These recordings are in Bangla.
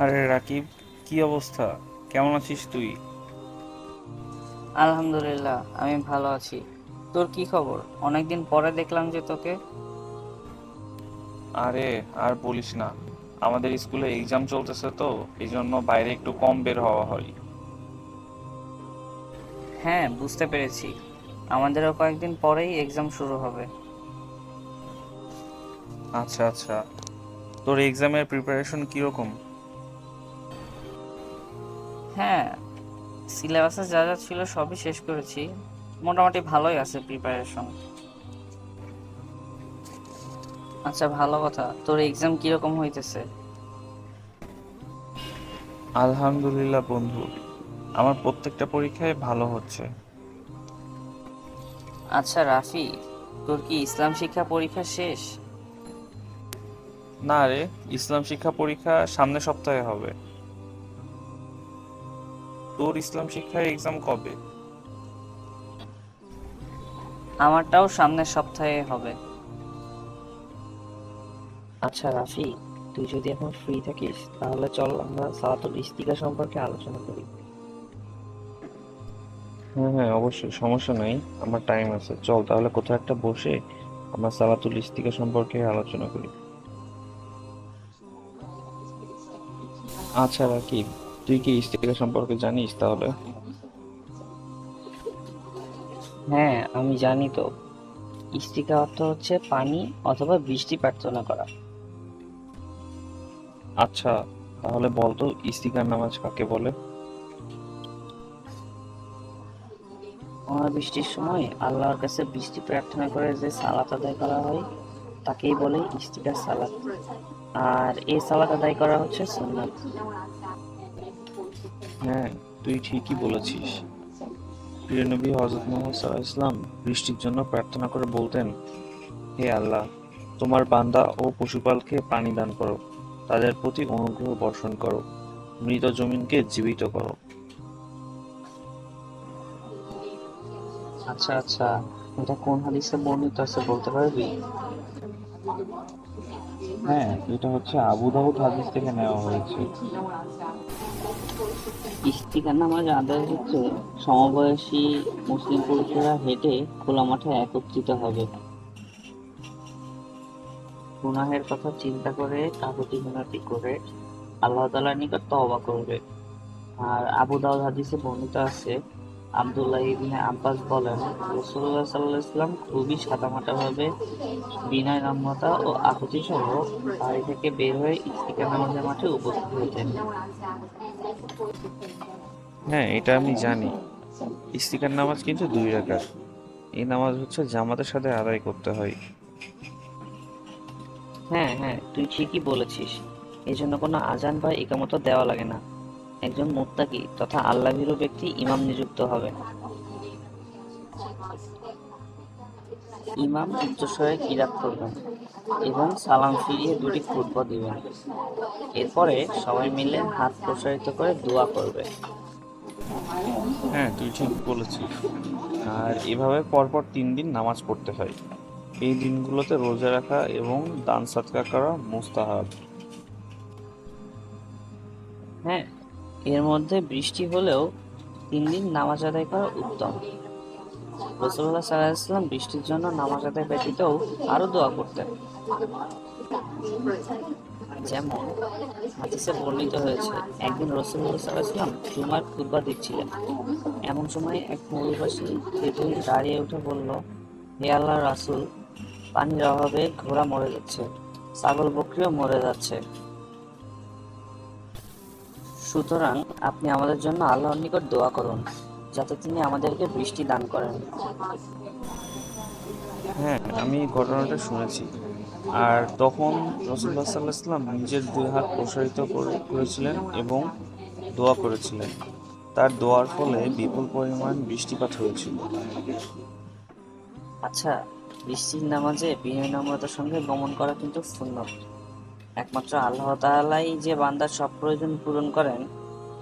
আরে রাকিব কি অবস্থা? কেমন আছিস তুই? আলহামদুলিল্লাহ আমি ভালো আছি। তোর কি খবর? অনেকদিন পরে দেখলাম যে তোকে। আরে আর বলিস না। আমাদের স্কুলে এক্সাম চলতেছে তো এই জন্য বাইরে একটু কম বের হওয়া হয়। হ্যাঁ বুঝতে পেরেছি। আমাদেরও কয়েকদিন পরেই এক্সাম শুরু হবে। আচ্ছা আচ্ছা। তোর এক্সামের প্রিপারেশন কীরকম? হ্যাঁ সিলেবাসে যা যা ছিল সবই শেষ করেছি। মোটামুটি ভালোই আছে প্রিপারেশন আচ্ছা ভালো কথা। তোর এক্সাম কীরকম হইতেছে? আলহামদুলিল্লাহ বন্ধু। আমার প্রত্যেকটা পরীক্ষায় ভালো হচ্ছে। আচ্ছা রাফি তোর কি ইসলাম শিক্ষা পরীক্ষা শেষ? না রে ইসলাম শিক্ষা পরীক্ষা সামনের সপ্তাহে হবে। তোর ইসলাম শিক্ষার এক্সাম কবে? আমারটাও সামনের সপ্তাহে হবে। আচ্ছা রাফি তুই যদি এখন ফ্রি থাকিস তাহলে চল আমরা সালাতুল ইস্তিকা সম্পর্কে আলোচনা করি। হ্যাঁ হ্যাঁ অবশ্যই সমস্যা নাই আমার টাইম আছে। চল তাহলে কোথাও একটা বসে আমরা সালাতুল ইস্তিকা সম্পর্কে আলোচনা করি। আচ্ছা রাকিব তুই কি ইস্তিকা সম্পর্কে জানিস তাহলে? হ্যাঁ আমি জানি তো। ইস্তিকা অর্থ হচ্ছে পানি অথবা বৃষ্টি প্রার্থনা করা। আচ্ছা তাহলে বলতো ইস্তিকার নামাজ কাকে বলে? অনাবৃষ্টির সময় আল্লাহর কাছে বৃষ্টি প্রার্থনা করে যে সালাত আদায় করা হয় তাকেই বলে ইস্তিকার সালাত। আর এই সালাত আদায় করা হচ্ছে সুন্নাত। হ্যাঁ তুই ঠিকই বলেছিস। প্রিয় নবী হজরত মোহাম্মদ সাল্লাহ ইসলাম বৃষ্টির জন্য প্রার্থনা করে বলতেন, হে আল্লাহ, তোমার বান্দা ও পশুপালকে পানি দান করো, তাদের প্রতি অনুগ্রহ বর্ষণ করো, মৃত জমিনকে জীবিত করো। আচ্ছা আচ্ছা এটা কোন হাদিসে বর্ণিত আছে বলতে পারবি? হ্যাঁ এটা হচ্ছে আবু দাউদ হাদিস থেকে নেওয়া হয়েছে। ইস্তিকার নামাজ আদায়ের ক্ষেত্রে সমবয়সী মুসলিম পুরুষেরা হেঁটে খোলা মাঠে একত্রিত হবে। গুনাহের কথা চিন্তা করে কাকুতি মিনতি করে আল্লাহ তালার নিকট তওবা করবে। আর আবু দাউদ হাদিসে বর্ণিত আছে, আব্দুল্লাহ ইবনে আব্বাস বলেন, রাসূলুল্লাহ সাল্লাল্লাহু আলাইহি সাল্লাম খুবই সাদামাটা ভাবে বিনয় নম্রতা ও আকুতি সহ বাড়ি থেকে বের হয়ে ইস্তিকার নামাজের মাঠে উপস্থিত হতেন। হ্যাঁ এটা আমি জানি। ইস্তিকার নামাজ কিন্তু দুই রাকাত। এই নামাজ হচ্ছে জামাতের সাথে আদায় করতে হয়। হ্যাঁ হ্যাঁ তুই ঠিকই বলেছিস। এই জন্য কোনো আজান বা একামত দেওয়া লাগে না। একজন মুত্তাকি তথা আল্লাহ ব্যক্তি ইমাম নিযুক্ত হবে। ইমাম উচ্চস্বরে কিরাত করবেন এবং সালাম ফিরিয়ে দুটি খুতবা দিবেন। এরপরে সবাই মিলে হাত প্রসারিত করে দোয়া করবে। হ্যাঁ তুই ঠিক বলেছিস। আর এভাবে পরপর তিন দিন নামাজ পড়তে হয়। এই দিনগুলোতে রোজা রাখা এবং দান সৎকা করা মুস্তাহাব। হ্যাঁ এর মধ্যে বৃষ্টি হলেও তিন দিন নামাজ আদায় করা উত্তম। রসুল্লাহ সাল্লাহাম বৃষ্টির জন্য নামাজ আদায় ব্যতীতও আরও দোয়া করতেন। যেমন হাদিসে বর্ণিত হয়েছে, একদিন রসুল্লাহ সাল্লাহাম জুমার খুতবা দিচ্ছিলেন। এমন সময় এক মরুবাসী তেতুল দাঁড়িয়ে উঠে বলল, হে আল্লাহ রাসূল, পানির অভাবে ঘোড়া মরে যাচ্ছে, ছাগল বকরিও মরে যাচ্ছে। সুতরাং আপনি আমাদের জন্য আল্লাহর নিকট দোয়া করুন। যাতে তিনি আমাদেরকে বৃষ্টি দান করেন। হ্যাঁ আমি ঘটনাটা শুনেছি। আর তখন রসুল্লাহ সাল্লাহ সাল্লাম নিজের দুই হাত প্রসারিত করে করেছিলেন এবং দোয়া করেছিলেন। তার দোয়ার ফলে বিপুল পরিমাণ বৃষ্টিপাত হয়েছিল। আচ্ছা বৃষ্টির নামাজে বিনয় নম্রতার সঙ্গে গমন করা কিন্তু সুন্নত। একমাত্র আল্লাহ তাআলাই যে বান্দার সব প্রয়োজন পূরণ করেন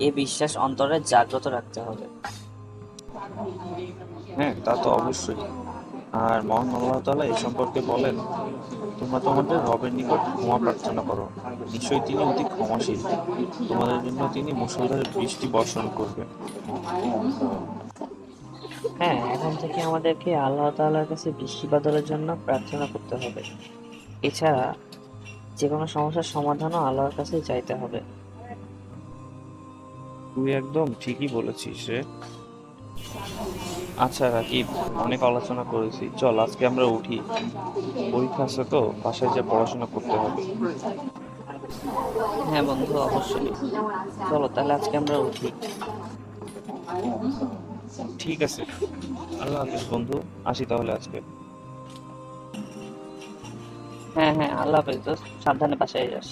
এ বিশ্বাস অন্তরে জাগ্রত রাখতে হবে। হ্যাঁ তা তো অবশ্যই। আর মহান আল্লাহ তাআলা এই সম্পর্কে বলেন তোমরা তোমাদের রবের নিকট ক্ষমা প্রার্থনা করো। নিশ্চয়ই তিনি অতি ক্ষমাশীল। তোমাদের জন্য তিনি মুষলধারে বৃষ্টি বর্ষণ করবেন। হ্যাঁ এখন থেকে আমাদেরকে আল্লাহ তাআলার কাছে বৃষ্টি বাদলের জন্য প্রার্থনা করতে হবে। এছাড়া যে কোনো সমস্যার সমাধানও আল্লাহর কাছে চাইতে হবে। তুই একদম ঠিকই বলেছিস রে। আচ্ছা রাকিব অনেক আলোচনা করেছি। চল আজকে আমরা উঠি। পরীক্ষা আছে তো বাসায় যে পড়াশোনা করতে হবে। হ্যাঁ বন্ধু অবশ্যই। চলো তাহলে আজকে আমরা উঠি। ঠিক আছে। আল্লাহ হাফিজ বন্ধু আসি তাহলে আজকে। হ্যাঁ হ্যাঁ আল্লাহ হাফেজ সাবধানে বাসায় যাস।